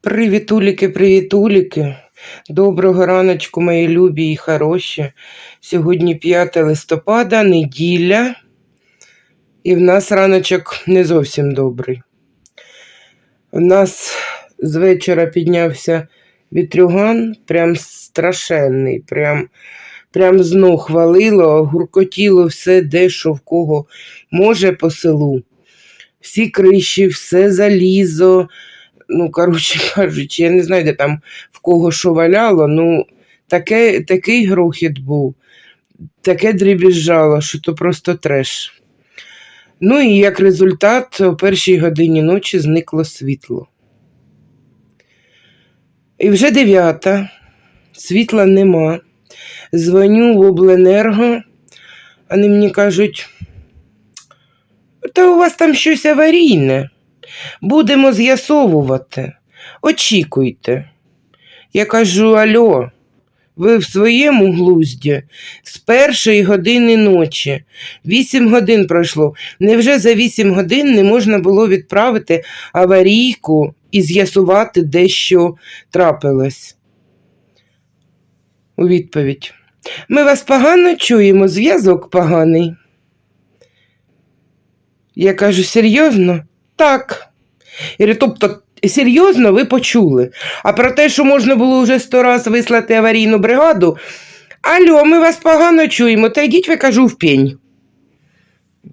Привітуліки, привітуліки. Доброго раночку, мої любі і хороші. Сьогодні 5 листопада, неділя, і в нас раночок не зовсім добрий. У нас з вечора піднявся вітрюган, прям страшенний, прям, прям з ног валило, гуркотіло все, де що в кого може по селу. Всі криші, все залізо. Ну, коротше кажучи, я не знаю, де там в кого що валяло, ну таке, такий грохіт був, таке дрібіжало, що то просто треш. Ну і як результат, о першій годині ночі зникло світло. І вже дев'ята, світла нема. Дзвоню в обленерго, вони мені кажуть, та у вас там щось аварійне. Будемо з'ясовувати. Очікуйте. Я кажу: Альо, ви в своєму глузді з першої години ночі. Вісім годин пройшло. Невже за вісім годин не можна було відправити аварійку і з'ясувати, де що трапилось? У відповідь. Ми вас погано чуємо, зв'язок поганий. Я кажу, серйозно? Так. Тобто, серйозно ви почули. А про те, що можна було вже сто раз вислати аварійну бригаду, алло, ми вас погано чуємо, та йдіть, ви кажу, в пень.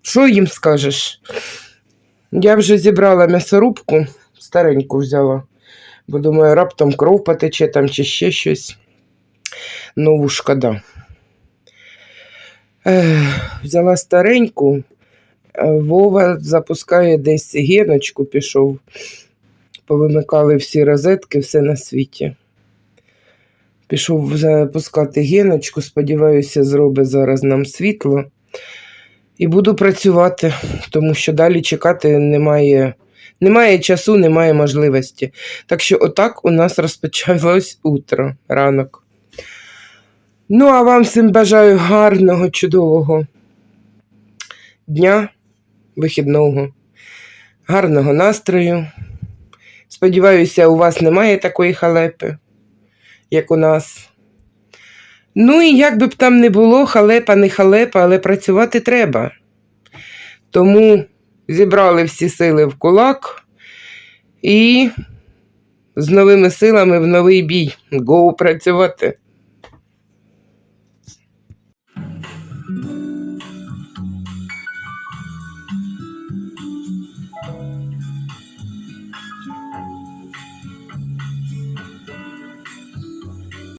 Що їм скажеш? Я вже зібрала м'ясорубку, стареньку взяла, бо думаю, раптом кров потече там чи ще щось. Нову шкода. Ех, взяла стареньку. Е, Вова запускає десь гіночку, пішов. Повимикали всі розетки, все на світі. Пішов запускати гіночку, сподіваюся, зробить зараз нам світло. І буду працювати, тому що далі чекати немає, немає часу, немає можливості. Так що, отак у нас розпочалось утро, ранок. Ну, а вам всім бажаю гарного, чудового дня вихідного, гарного настрою. Сподіваюся, у вас немає такої халепи, як у нас. Ну і як би б там не було, халепа, не халепа, але працювати треба. Тому зібрали всі сили в кулак і з новими силами в новий бій. Гоу працювати.